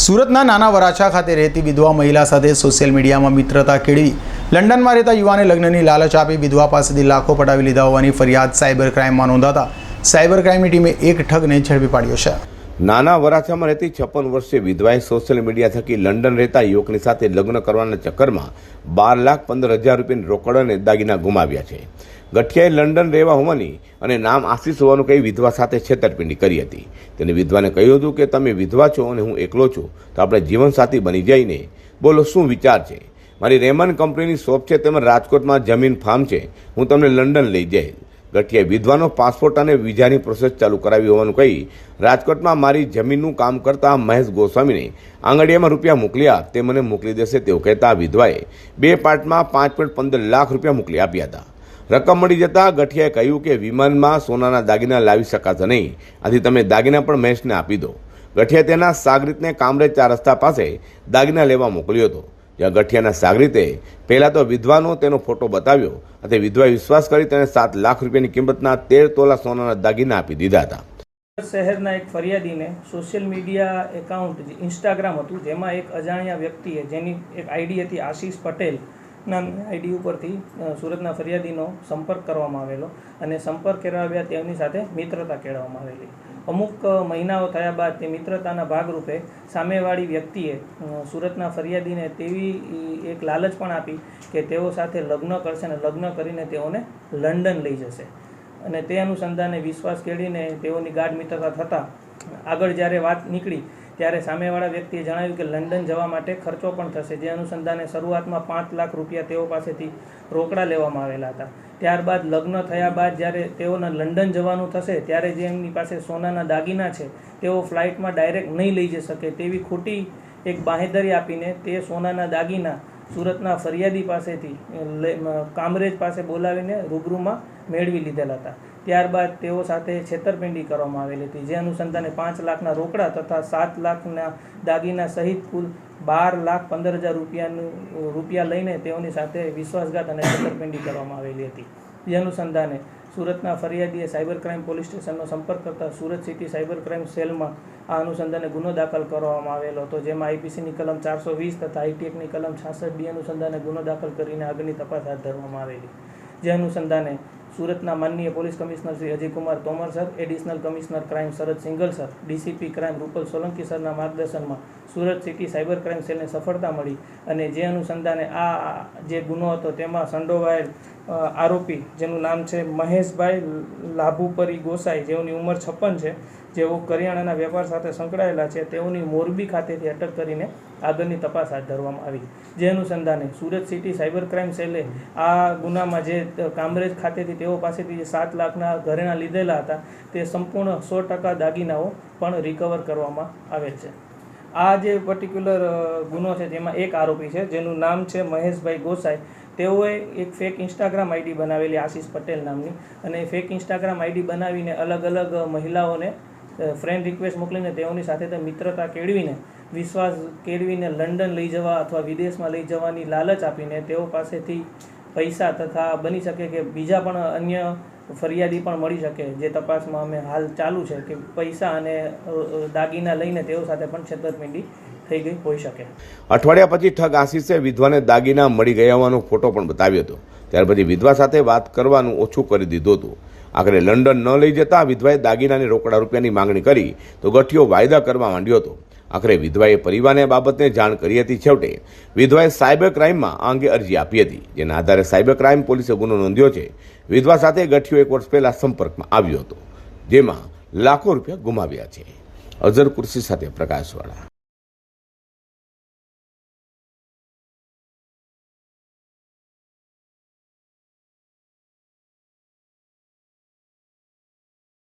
સુરતના નાના વરાછા ખાતે રહેતી વિધવા મહિલા સાથે સોશિયલ મીડિયામાં મિત્રતા કેળવી. લંડનમાં રહેતા યુવાને લગ્નની લાલચ આપી વિધવા પાસેથી લાખો પટાવી લીધા હોવાની ફરિયાદ સાયબર ક્રાઇમમાં નોંધાતા સાયબર ક્રાઇમની ટીમે એક ઠગને ઝડપી પાડ્યો છે. નાના વરાછામાં રહેતી છપ્પન વર્ષીય વિધવાએ સોશિયલ મીડિયા થકી લંડન રહેતા યુવકની સાથે લગ્ન કરવાના ચક્કરમાં બાર લાખ પંદર હજાર રૂપિયાની રોકડ અને દાગીના ગુમાવ્યા છે. ગઠિયાએ લંડન રહેવા હોવાની અને નામ આશીષ હોવાનું કહી વિધવા સાથે છેતરપિંડી કરી હતી. તેને વિધવાને કહ્યું હતું કે, તમે વિધવા છો અને હું એકલો છું, તો આપણે જીવનસાથી બની જઈને બોલો, શું વિચાર છે? મારી રેમન કંપનીની શોપ છે, તેમજ રાજકોટમાં જમીન ફાર્મ છે. હું તમને લંડન લઈ જઈશ. ગઠિયાએ વિધવાનો પાસપોર્ટ અને વિઝાની પ્રોસેસ ચાલુ કરાવી હોવાનું કહી રાજકોટમાં મારી જમીનનું કામ કરતા મહેશ ગોસ્વામીને આંગડિયામાં રૂપિયા મોકલ્યા. તે મને મોકલી દેશે તેવું કહેતા વિધવાએ બે પાર્ટમાં પાંચ પોઈન્ટ પંદર લાખ રૂપિયા મોકલી આપ્યા હતા. રકમ મળી જતા ગઠિયાએ કહ્યું કે વિમાનમાં સોનાના દાગીના લાવી શકાશે નહીં. આથી તમે દાગીના પણ મહેશને આપી દો. ગઠિયા તેના સાગરીતને કામરેજ ચાર રસ્તા પાસે દાગીના લેવા મોકલ્યો હતો. જ્યાં ગઠિયાના સાગરીતે પહેલાં તો વિધવાનો તેનો ફોટો બતાવ્યો અને વિધવાએ વિશ્વાસ કરી તેને સાત લાખ રૂપિયાની કિંમતના તેર તોલા સોનાના દાગીના આપી દીધા હતા. શહેરના એક ફરિયાદીને સોશિયલ મીડિયા એકાઉન્ટ જે ઇન્સ્ટાગ્રામ હતું, જેમાં એક અજાણ્યા વ્યક્તિએ જેની એક આઈડી હતી આશીષ પટેલ નામની આઈડી ઉપરથી સુરતના ફરિયાદીનો સંપર્ક કરવામાં આવેલો અને સંપર્ક કરાવ્યા તેમની સાથે મિત્રતા કેળવવામાં આવેલી. અમુક મહિનાઓ થયા બાદ તે મિત્રતાના ભાગરૂપે સામેવાળી વ્યક્તિએ સુરતના ફરિયાદીને તેવી એક લાલચ પણ આપી કે તેઓ સાથે લગ્ન કરશે અને લગ્ન કરીને તેઓને લંડન લઈ જશે. અને તે અનુસંધાને વિશ્વાસ કેળીને તેઓની ગાઢ મિત્રતા થતાં આગળ જ્યારે વાત નીકળી ત્યારે સામેવાળા વ્યક્તિએ જણાવ્યું કે લંડન જવા માટે ખર્ચો પણ થશે, જે અનુસંધાને શરૂઆતમાં પાંચ લાખ રૂપિયા તેઓ પાસેથી રોકડા લેવામાં આવેલા હતા. ત્યારબાદ લગ્ન થયા બાદ જ્યારે તેઓને લંડન જવાનું થશે, ત્યારે જે એમની પાસે સોનાના દાગીના છે, તેઓ ફ્લાઇટમાં ડાયરેક્ટ નહીં લઈ જઈ શકે તેવી ખોટી એક બાહેધરી આપીને તે સોનાના દાગીના સુરતના ફરિયાદી પાસેથી કામરેજ પાસે બોલાવીને રૂબરૂમાં મેળવી લીધેલા હતા. ત્યારબાદ તેઓ સાથે છેતરપિંડી કરવામાં આવેલી હતી, જે અનુસંધાને પાંચ લાખના રોકડા તથા સાત લાખના દાગીના સહિત કુલ બાર લાખ પંદર હજાર રૂપિયાનું રૂપિયા લઈને તેઓની સાથે વિશ્વાસઘાત અને છેતરપિંડી કરવામાં આવેલી હતી. જે અનુસંધાને સુરતના ફરિયાદીએ સાયબર ક્રાઇમ પોલીસ સ્ટેશનનો સંપર્ક કરતા સુરત સિટી સાયબર ક્રાઇમ સેલમાં આ અનુસંધાને ગુનો દાખલ કરવામાં આવેલો હતો, જેમાં આઈપીસીની કલમ ચારસો વીસ તથા આઈટીએકની કલમ છાસઠ બી અનુસંધાને ગુનો દાખલ કરીને આગળની તપાસ હાથ ધરવામાં આવેલી. જે અનુસંધાને સુરતના માનનીય police commissioner Shri Ajaykumar Tomar sir, additional commissioner crime Sharad Singhal sir, DCP crime Rupal Solanki સરના માર્ગદર્શનમાં સુરત સિટી સાયબર ક્રાઇમ સેલને સફળતા મળી અને જે અનુસંધાને આ જે ગુનો હતો તેમાં સંડોવાયેલ આરોપી જેનું નામ છે મહેશભાઈ લાભુપરી ગોસાઈ, જેઓની ઉંમર છપ્પન છે જેઓ કરિયાણાના વેપાર સાથે સંકળાયેલા છે, તેઓની મોરબી ખાતેથી અટક કરીને આગળની તપાસ હાથ ધરવામાં આવી. જે અનુસંધાને સુરત સિટી સાયબર ક્રાઇમ સેલે આ ગુનામાં જે કામરેજ ખાતેથી તેઓ પાસેથી જે સાત લાખના ઘરેણા લીધેલા હતા, તે સંપૂર્ણ સો ટકા દાગીનાઓ પણ રિકવર કરવામાં આવેલ છે. આ જે પર્ટિક્યુલર ગુનો છે જેમાં એક આરોપી છે, જેનું નામ છે મહેશભાઈ ગોસાઈ. તેઓએ એક ફેક ઇન્સ્ટાગ્રામ આઈડી બનાવેલી આશીષ પટેલ નામની અને ફેક ઇન્સ્ટાગ્રામ આઈડી બનાવીને અલગ અલગ મહિલાઓને ફ્રેન્ડ રિક્વેસ્ટ મોકલીને તેઓની સાથે મિત્રતા કેળવીને, વિશ્વાસ કેળવીને લંડન લઈ જવા અથવા વિદેશમાં લઈ જવાની લાલચ આપીને તેઓ પાસેથી પૈસા તથા બની શકે કે બીજા પણ અન્ય ફરિયાદી પણ મળી શકે, જે તપાસમાં અમે હાલ ચાલુ છે કે પૈસા અને દાગીના લઈને તેઓ સાથે પણ છેતરપિંડી થઈ ગઈ હોઈ શકે. અઠવાડિયા પછી ઠગ આશીષે વિધવાને દાગીના મળી ગયા હોવાનો ફોટો પણ બતાવ્યો હતો. ત્યાર પછી વિધવા સાથે વાત કરવાનું ઓછું કરી દીધું હતું. આખરે લંડન ન લઈ જતા વિધવાએ દાગીનાની રોકડા રૂપિયાની માંગણી કરી તો ગઠિયો વાયદા કરવા માંડ્યો હતો. આખરે વિધવાએ પરિવારને બાબતને જાણ કરી હતી છેવટે વિધવાએ સાયબર ક્રાઇમમાં આ અંગે અરજી આપી હતી. જેના આધારે સાયબર ક્રાઇમ પોલીસે ગુનો નોંધ્યો છે. વિધવા સાથે ગઠિયો એક વર્ષ પહેલા સંપર્કમાં આવ્યો હતો. જેમાં લાખો રૂપિયા ગુમાવ્યા છે. અઝર કુર્સી સાથે પ્રકાશવાળા.